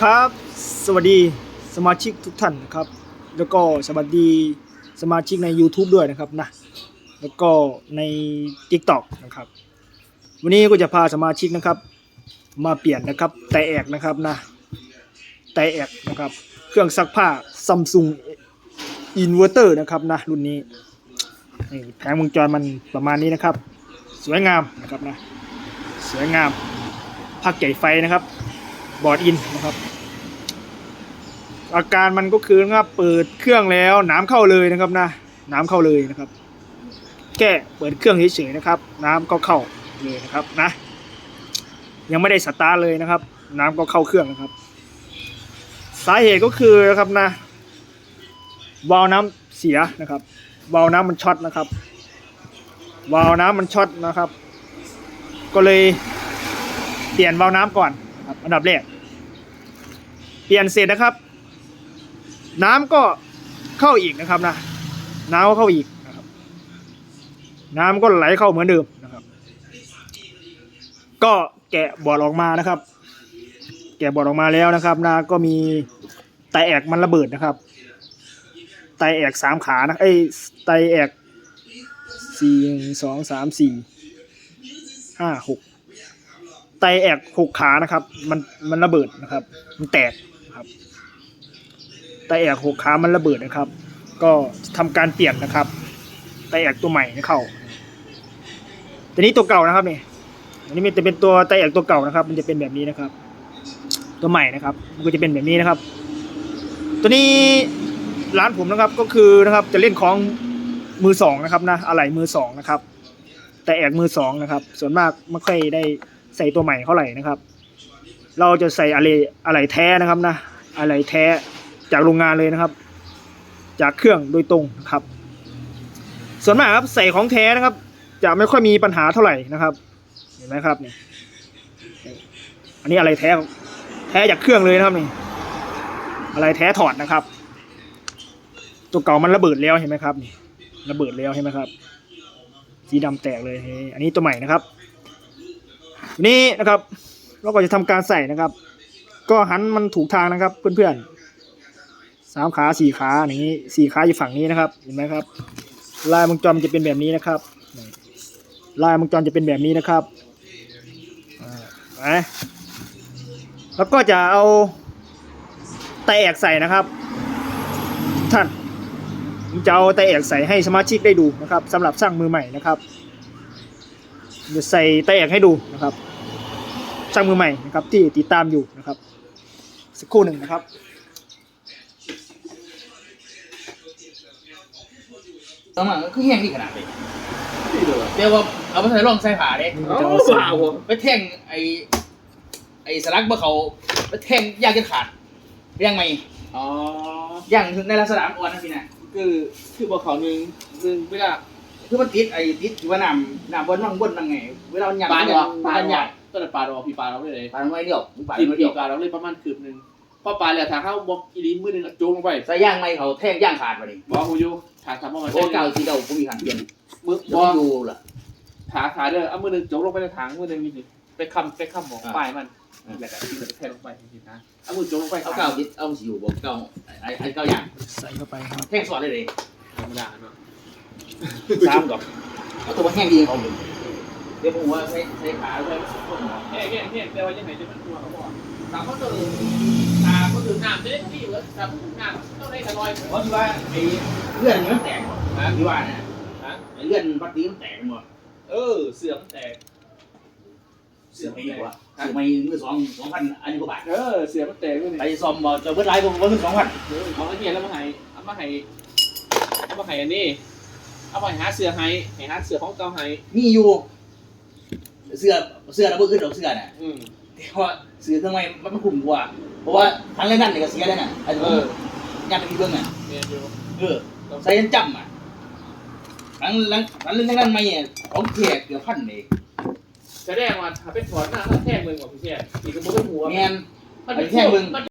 ครับ สวัสดีสมาชิกทุกท่านนะครับ แล้วก็สวัสดีสมาชิกใน YouTube ด้วยนะครับนะ แล้วก็ใน TikTok นะครับ วันนี้ก็จะพาสมาชิกนะครับ มาเปลี่ยนนะครับไตแอกนะครับนะไตแอกนะครับ เครื่องซักผ้า Samsung Inverter นะครับนะรุ่นนี้นี่แผงวงจรมันประมาณนี้นะครับ สวยงามนะครับนะ สวยงามภาคใหญ่ไฟนะครับ บอร์ดอินนะครับ อาการมันก็คือนะครับเปิดเครื่องแล้วน้ำเข้าเลยนะครับนะ น้ำเข้าเลยนะครับ แค่เปิดเครื่องเฉยๆนะครับ น้ำก็เข้าเลยนะครับนะ ยังไม่ได้สตาร์เลยนะครับ น้ำก็เข้าเครื่องนะครับ สาเหตุก็คือนะครับนะวาล์วน้ำเสียนะครับวาล์วน้ำมันช็อตนะครับวาล์วน้ำมันช็อตนะครับ ก็เลยเปลี่ยนวาล์วน้ำก่อนครับอันดับแรก ปลี่ยนเสร็จนะครับ น้ำก็เข้าอีกนะครับนะน้ำก็เข้าอีกนะครับ น้ำก็ไหลเข้าเหมือนเดิมนะครับ ก็แกะบอดออกมานะครับ แกะบอดออกมาแล้วนะครับนะก็มีไตแอกมันระเบิดนะครับ ไตแอกสามขานะเอ้ไตแอกสี่สองสามสี่ห้าหกไตแอกหกขานะครับ มันมันระเบิดนะครับ มันแตก ครับไตแอกหกขามันระเบิดนะครับ ก็ทำการเปลี่ยนนะครับไตแอกตัวใหม่เขาตัวนี้ตัวเก่านะครับนี่อันนี้มันจะเป็นตัวไตแอกตัวเก่านะครับ มันจะเป็นแบบนี้นะครับ ตัวใหม่นะครับ มันก็จะเป็นแบบนี้นะครับ ตัวนี้ร้านผมนะครับก็คือนะครับจะเล่นของมือสองนะครับนะอะไหล่มือสองนะครับ แต่แอกมือสองนะครับ ส่วนมากไม่ค่อยได้ใส่ตัวใหม่เท่าไหร่นะครับ เราจะใส่อะไรอะไรแท้นะครับนะอะไรแท้จากโรงงานเลยนะครับ จากเครื่องโดยตรงนะครับ ส่วนมากครับใส่ของแท้นะครับ จะไม่ค่อยมีปัญหาเท่าไหร่นะครับ เห็นไหมครับนี่อันนี้อะไรแท้แท้จากเครื่องเลยนะครับนี่อะไรแท้ถอดนะครับ ตัวเก่ามันระเบิดแล้วเห็นไหมครับนี่ระเบิดแล้วเห็นไหมครับ สีดำแตกเลยอันนี้ตัวใหม่นะครับ นี่นะครับ เราก็จะทำการใส่นะครับ ก็หันมันถูกทางนะครับเพื่อนๆสามขาสี่ขาอย่างนี้สี่ขาอยู่ฝั่งนี้นะครับ เห็นไหมครับ ลายมังจรมันจะเป็นแบบนี้นะครับ ลายมังจรจะเป็นแบบนี้นะครับอ่าไปแล้วก็จะเอาไตแอกใส่นะครับ ท่านผมจะเอาไตแอกใส่ให้สมาชิกได้ดูนะครับสำหรับสร้างมือใหม่นะครับจะใส่ไตแอกให้ดูนะครับ สร้างมือใหม่นะครับที่ติดตามอยู่นะครับ สักครู่หนึ่งนะครับสมัยมันคือแห้งดีขนาดเลยเดี๋ยวว่าเอาไปใส่ร่องใส่ผ้าเด้นี่ก็จะเอาใส่ไปแท่งไอ้ไอ้สลักบ่เขาไปแท่งยางจนขาดย่างไหมอ๋อย่างในลักษณะอ่อนนะพี่นะคือคือบอกเขาหนึ่งหนึ่งเวลาคือมันติดไอ้ติดที่ว่าน้ำน้ำบนว่างบนนั่งไงเวลามันหยาบปลามันดหอยากบปลามันดหยาบ ต้นปลาดอกพี่ปลาเราไม่เลยปลาไม่เดียวปลาสิบไม่ปีเดียวปลาเราเลยประมาณคืบหนึ่งพอปลาแล้วทางเข้าบอกอีลิมมือหนึ่งโจงลงไปใส่ย่างไหมเขาแท่งย่างขาดมาดิบอกกูอยู่ขาทำมามันโอ้เก่าสีเก่าผมมีขันเปลี่ยนมือเดี๋บยวอมันอยู่ล่ะขาขาเด้อเอามือหนึ่งโจงลงไปในถังมือหนึ่งนี่ไปคำไปคำของอ่าปลายมันอ่าแล้วก็ที่จะแทงลงไปทีนะเอามือโจงลงไปเอาเก่าติดเอาสีอยู่บอกเก่าไอ้ไอ้เก่าย่างใส่เข้าไปครับแท่งสอดเลยเลยธรรมดาเนาะสามดอกเอาตัวแห้งดีของผม เดี๋ยวผมว่าใช้ใช้ขาใช้ต้นหมอเฮ้ยเฮ้ยเฮ้ยแต่ว่ายังไงจะมันตัวเขาบอกถามเขาตื่นตาเขาตื่นน้ำได้ที่เหรอแต่ผู้น้ำต้องได้กระลอยเพราะว่าไอ้เลื่อนมันแตกหมดนะที่ว่าเนี่ยฮะไอ้เลื่อนวัดนี้มันแตกหมดเออเสื่อมแตกเสือไม่ดีกว่าเสือไม่มือสองสองพันอันนี้กว่าบาท เออ เสื่อมมันแตกด้วยนี่ไปซ่อมบ่จะเบิดไลฟ์ผมว่ามือสองพันเอาอันนี้แล้วมาให้เอามาให้เอามาให้อันนี้ เอาไปหาเสือให้ให้หาเสือของเก่าให้มีอยู่ เสือเสือระเบิดขึ้นดอกเสือน่ะอืม แต่ว่าเสือทำไมมันมันคุ้มกว่า เพราะว่าทั้งเล่นนั่นเนี่ยก็เสียแล้วน่ะไอ้เอตัวอยันไปเบิ่งอะเนี่ยอยู่เออใส่ยันจำอะทั้งทั้งทั้งเล่นนั่นไม่เนี่ยของเทียเกือบพันเลยจะได้ว่าถ้าเป็นถอนหน้าถ้าแท่งมึงกว่าพี่เชี่ยอีกกระบอกหัวแมนไปแท่งมึงมัน